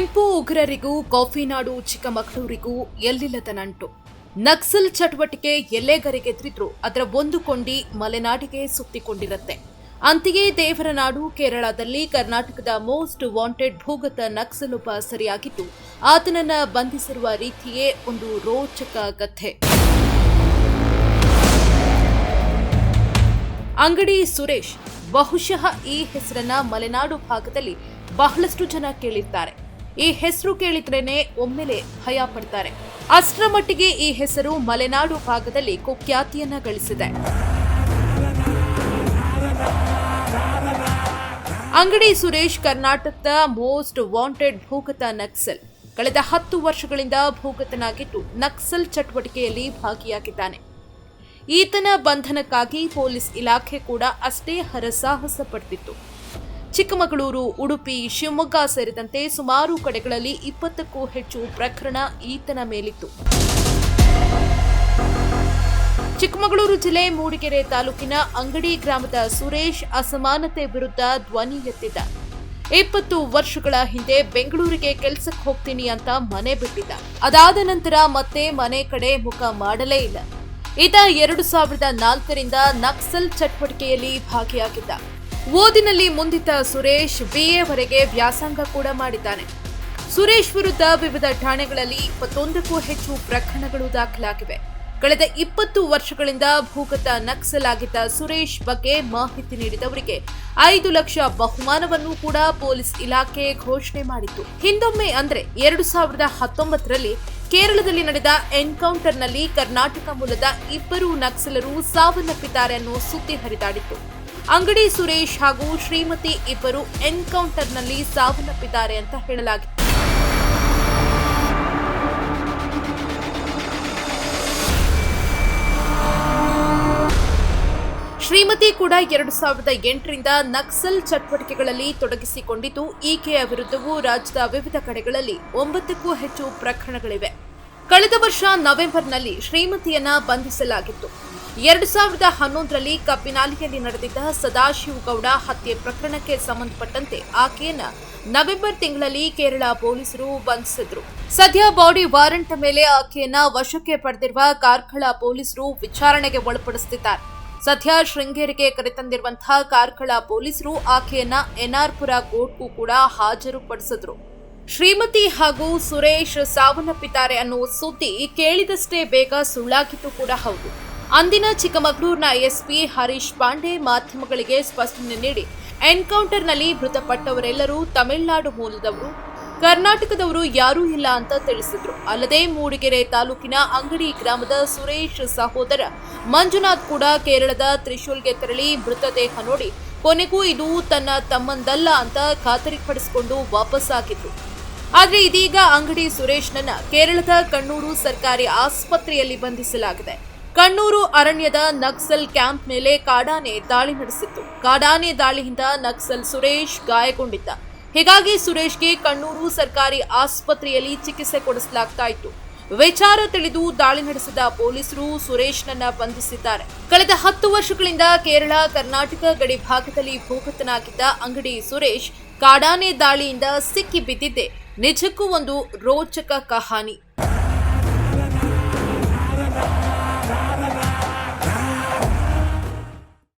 ಉಗ್ರರಿಗೂ ಕಾಫಿನಾಡು ಚಿಕ್ಕಮಗಳೂರಿಗೂ ಎಲ್ಲಿಲ್ಲದ ನಂಟು ನಕ್ಸಲ್ ಚಟುವಟಿಕೆ ಎಲ್ಲೆಗರಿಗೆದ್ರಿದ್ರು ಅದರ ಒಂದು ಕೊಂಡಿ ಮಲೆನಾಡಿಗೆ ಸುತ್ತಿಕೊಂಡಿರುತ್ತೆ. ಅಂತೆಯೇ ದೇವರನಾಡು, ಕೇರಳದಲ್ಲಿ ಕರ್ನಾಟಕದ ಮೋಸ್ಟ್ ವಾಂಟೆಡ್ ಭೂಗತ ನಕ್ಸಲೊಬ್ಬ ಸರಿಯಾಗಿದ್ದು, ಆತನನ್ನ ಬಂಧಿಸಿರುವ ರೀತಿಯೇ ಒಂದು ರೋಚಕ ಕಥೆ. ಅಂಗಡಿ ಸುರೇಶ್, ಬಹುಶಃ ಈ ಹೆಸರನ್ನ ಮಲೆನಾಡು ಭಾಗದಲ್ಲಿ ಬಹಳಷ್ಟು ಜನ ಕೇಳಿರ್ತಾರೆ. ಈ ಹೆಸರು ಕೇಳಿದ್ರೇನೆ ಒಮ್ಮೆಲೆ ಭಯ ಪಡ್ತಾರೆ. ಅಷ್ಟರ ಮಟ್ಟಿಗೆ ಈ ಹೆಸರು ಮಲೆನಾಡು ಭಾಗದಲ್ಲಿ ಕುಖ್ಯಾತಿಯನ್ನ ಗಳಿಸಿದೆ. ಅಂಗಡಿ ಸುರೇಶ್ ಕರ್ನಾಟಕದ ಮೋಸ್ಟ್ ವಾಂಟೆಡ್ ಭೂಗತ ನಕ್ಸಲ್. ಕಳೆದ ಹತ್ತು ವರ್ಷಗಳಿಂದ ಭೂಗತನಾಗಿದ್ದು ನಕ್ಸಲ್ ಚಟುವಟಿಕೆಯಲ್ಲಿ ಭಾಗಿಯಾಗಿದ್ದಾನೆ. ಈತನ ಬಂಧನಕ್ಕಾಗಿ ಪೊಲೀಸ್ ಇಲಾಖೆ ಕೂಡ ಅಷ್ಟೇ ಹರಸಾಹಸ ಪಡ್ತಿತ್ತು. ಚಿಕ್ಕಮಗಳೂರು, ಉಡುಪಿ, ಶಿವಮೊಗ್ಗ ಸೇರಿದಂತೆ ಸುಮಾರು ಕಡೆಗಳಲ್ಲಿ ಇಪ್ಪತ್ತಕ್ಕೂ ಹೆಚ್ಚು ಪ್ರಕರಣ ಈತನ ಮೇಲಿತ್ತು. ಚಿಕ್ಕಮಗಳೂರು ಜಿಲ್ಲೆ ಮೂಡಿಗೆರೆ ತಾಲೂಕಿನ ಅಂಗಡಿ ಗ್ರಾಮದ ಸುರೇಶ್ ಅಸಮಾನತೆ ವಿರುದ್ಧ ಧ್ವನಿ ಎತ್ತಿದ್ದ. ಇಪ್ಪತ್ತು ವರ್ಷಗಳ ಹಿಂದೆ ಬೆಂಗಳೂರಿಗೆ ಕೆಲ್ಸಕ್ಕೆ ಹೋಗ್ತೀನಿ ಅಂತ ಮನೆ ಬಿಟ್ಟಿದ್ದ. ಅದಾದ ನಂತರ ಮತ್ತೆ ಮನೆ ಕಡೆ ಮುಖ ಮಾಡಲೇ ಇಲ್ಲ. ಈತ ಎರಡು ಸಾವಿರದ ನಾಲ್ಕರಿಂದ ನಕ್ಸಲ್ ಚಟುವಟಿಕೆಯಲ್ಲಿ ಭಾಗಿಯಾಗಿದ್ದ. ಓದಿನಲ್ಲಿ ಮುಂದಿದ್ದ ಸುರೇಶ್ ಬಿಎ ವರೆಗೆ ವ್ಯಾಸಂಗ ಕೂಡ ಮಾಡಿದ್ದಾನೆ. ಸುರೇಶ್ ವಿರುದ್ಧ ವಿವಿಧ ಠಾಣೆಗಳಲ್ಲಿ ಇಪ್ಪತ್ತೊಂದಕ್ಕೂ ಹೆಚ್ಚು ಪ್ರಕರಣಗಳು ದಾಖಲಾಗಿವೆ. ಕಳೆದ ಇಪ್ಪತ್ತು ವರ್ಷಗಳಿಂದ ಭೂಗತ ನಕ್ಸಲ್ ಆಗಿದ್ದ ಸುರೇಶ್ ಬಗ್ಗೆ ಮಾಹಿತಿ ನೀಡಿದವರಿಗೆ ಐದು ಲಕ್ಷ ಬಹುಮಾನವನ್ನು ಕೂಡ ಪೊಲೀಸ್ ಇಲಾಖೆ ಘೋಷಣೆ ಮಾಡಿತ್ತು. ಹಿಂದೊಮ್ಮೆ ಅಂದ್ರೆ ಎರಡು ಸಾವಿರದ ಹತ್ತೊಂಬತ್ತರಲ್ಲಿ ಕೇರಳದಲ್ಲಿ ನಡೆದ ಎನ್ಕೌಂಟರ್ನಲ್ಲಿ ಕರ್ನಾಟಕ ಮೂಲದ ಇಬ್ಬರು ನಕ್ಸಲರು ಸಾವನ್ನಪ್ಪಿದ್ದಾರೆ ಅನ್ನೋ ಸುದ್ದಿ ಹರಿದಾಡಿತ್ತು. ಅಂಗಡಿ ಸುರೇಶ್ ಹಾಗೂ ಶ್ರೀಮತಿ ಇಬ್ಬರು ಎನ್ಕೌಂಟರ್ನಲ್ಲಿ ಸಾವನ್ನಪ್ಪಿದ್ದಾರೆ ಅಂತ ಹೇಳಲಾಗಿದೆ. ಶ್ರೀಮತಿ ಕೂಡ ಎರಡು ಸಾವಿರದ ಎಂಟರಿಂದ ನಕ್ಸಲ್ ಚಟುವಟಿಕೆಗಳಲ್ಲಿ ತೊಡಗಿಸಿಕೊಂಡಿದ್ದು, ಈಕೆಯ ವಿರುದ್ಧವೂ ರಾಜ್ಯದ ವಿವಿಧ ಕಡೆಗಳಲ್ಲಿ ಒಂಬತ್ತಕ್ಕೂ ಹೆಚ್ಚು ಪ್ರಕರಣಗಳಿವೆ. ಕಳೆದ ವರ್ಷ ನವೆಂಬರ್ನಲ್ಲಿ ಶ್ರೀಮತಿಯನ್ನ ಬಂಧಿಸಲಾಗಿತ್ತು. ಎರಡು ಸಾವಿರದ ಹನ್ನೊಂದರಲ್ಲಿ ಕಬ್ಬಿನಾಲಿಯಲ್ಲಿ ನಡೆದಿದ್ದ ಸದಾಶಿವಗೌಡ ಹತ್ಯೆ ಪ್ರಕರಣಕ್ಕೆ ಸಂಬಂಧಪಟ್ಟಂತೆ ಆಕೆಯನ್ನ ನವೆಂಬರ್ ತಿಂಗಳಲ್ಲಿ ಕೇರಳ ಪೊಲೀಸರು ಬಂಧಿಸಿದ್ರು. ಸದ್ಯ ಬಾಡಿ ವಾರಂಟ್ ಮೇಲೆ ಆಕೆಯನ್ನ ವಶಕ್ಕೆ ಪಡೆದಿರುವ ಕಾರ್ಕಳ ಪೊಲೀಸರು ವಿಚಾರಣೆಗೆ ಒಳಪಡಿಸುತ್ತಿದ್ದಾರೆ. ಸದ್ಯ ಶೃಂಗೇರಿಗೆ ಕರೆತಂದಿರುವಂತಹ ಕಾರ್ಕಳ ಪೊಲೀಸರು ಆಕೆಯನ್ನ ಎನ್ಆರ್ಪುರ ಕೋರ್ಟ್ಗೂ ಕೂಡ ಹಾಜರುಪಡಿಸಿದ್ರು. ಶ್ರೀಮತಿ ಹಾಗೂ ಸುರೇಶ್ ಸಾವನ್ನಪ್ಪಿದ್ದಾರೆ ಅನ್ನೋ ಸುದ್ದಿ ಕೇಳಿದಷ್ಟೇ ಬೇಗ ಸುಳ್ಳಾಗಿತ್ತು ಕೂಡ ಹೌದು. ಅಂದಿನ ಚಿಕ್ಕಮಗಳೂರಿನ ಎಸ್ಪಿ ಹರೀಶ್ ಪಾಂಡೆ ಮಾಧ್ಯಮಗಳಿಗೆ ಸ್ಪಷ್ಟನೆ ನೀಡಿ, ಎನ್ಕೌಂಟರ್ನಲ್ಲಿ ಮೃತಪಟ್ಟವರೆಲ್ಲರೂ ತಮಿಳುನಾಡು ಮೂಲದವರು. ಕರ್ನಾಟಕದವರು ಯಾರೂ ಇಲ್ಲ ಅಂತ ತಿಳಿಸಿದ್ರು. ಅಲ್ಲದೆ ಮೂಡಿಗೆರೆ ತಾಲೂಕಿನ ಅಂಗಡಿ ಗ್ರಾಮದ ಸುರೇಶ್ ಸಹೋದರ ಮಂಜುನಾಥ್ ಕೂಡ ಕೇರಳದ ತ್ರಿಶೂಲ್ಗೆ ತೆರಳಿ ಮೃತದೇಹ ನೋಡಿ, ಕೊನೆಗೂ ಇದು ತನ್ನ ತಮ್ಮಂದಲ್ಲ ಅಂತ ಖಾತರಿಪಡಿಸಿಕೊಂಡು ವಾಪಸ್ಸಾಗಿದ್ರು. ಆದ್ರೆ ಇದೀಗ ಅಂಗಡಿ ಸುರೇಶ್ನನ್ನ ಕೇರಳದ ಕಣ್ಣೂರು ಸರ್ಕಾರಿ ಆಸ್ಪತ್ರೆಯಲ್ಲಿ ಬಂಧಿಸಲಾಗಿದೆ. ಕಣ್ಣೂರು ಅರಣ್ಯದ ನಕ್ಸಲ್ ಕ್ಯಾಂಪ್ ಮೇಲೆ ಕಾಡಾನೆ ದಾಳಿ ನಡೆಸಿತ್ತು. ಕಾಡಾನೆ ದಾಳಿಯಿಂದ ನಕ್ಸಲ್ ಸುರೇಶ್ ಗಾಯಗೊಂಡಿದ್ದ. ಹೀಗಾಗಿ ಸುರೇಶ್ಗೆ ಕಣ್ಣೂರು ಸರ್ಕಾರಿ ಆಸ್ಪತ್ರೆಯಲ್ಲಿ ಚಿಕಿತ್ಸೆ ಕೊಡಿಸಲಾಗ್ತಾ ಇತ್ತು. ವಿಚಾರ ತಿಳಿದು ದಾಳಿ ನಡೆಸಿದ ಪೊಲೀಸರು ಸುರೇಶ್ನನ್ನ ಬಂಧಿಸಿದ್ದಾರೆ. ಕಳೆದ ಹತ್ತು ವರ್ಷಗಳಿಂದ ಕೇರಳ, ಕರ್ನಾಟಕ ಗಡಿ ಭಾಗದಲ್ಲಿ ಭೂಗತನಾಗಿದ್ದ ಅಂಗಡಿ ಸುರೇಶ್ ಕಾಡಾನೆ ದಾಳಿಯಿಂದ ಸಿಕ್ಕಿ ಬಿದ್ದಿದ್ದೆ ನಿಜಕ್ಕೂ ಒಂದು ರೋಚಕ ಕಹಾನಿ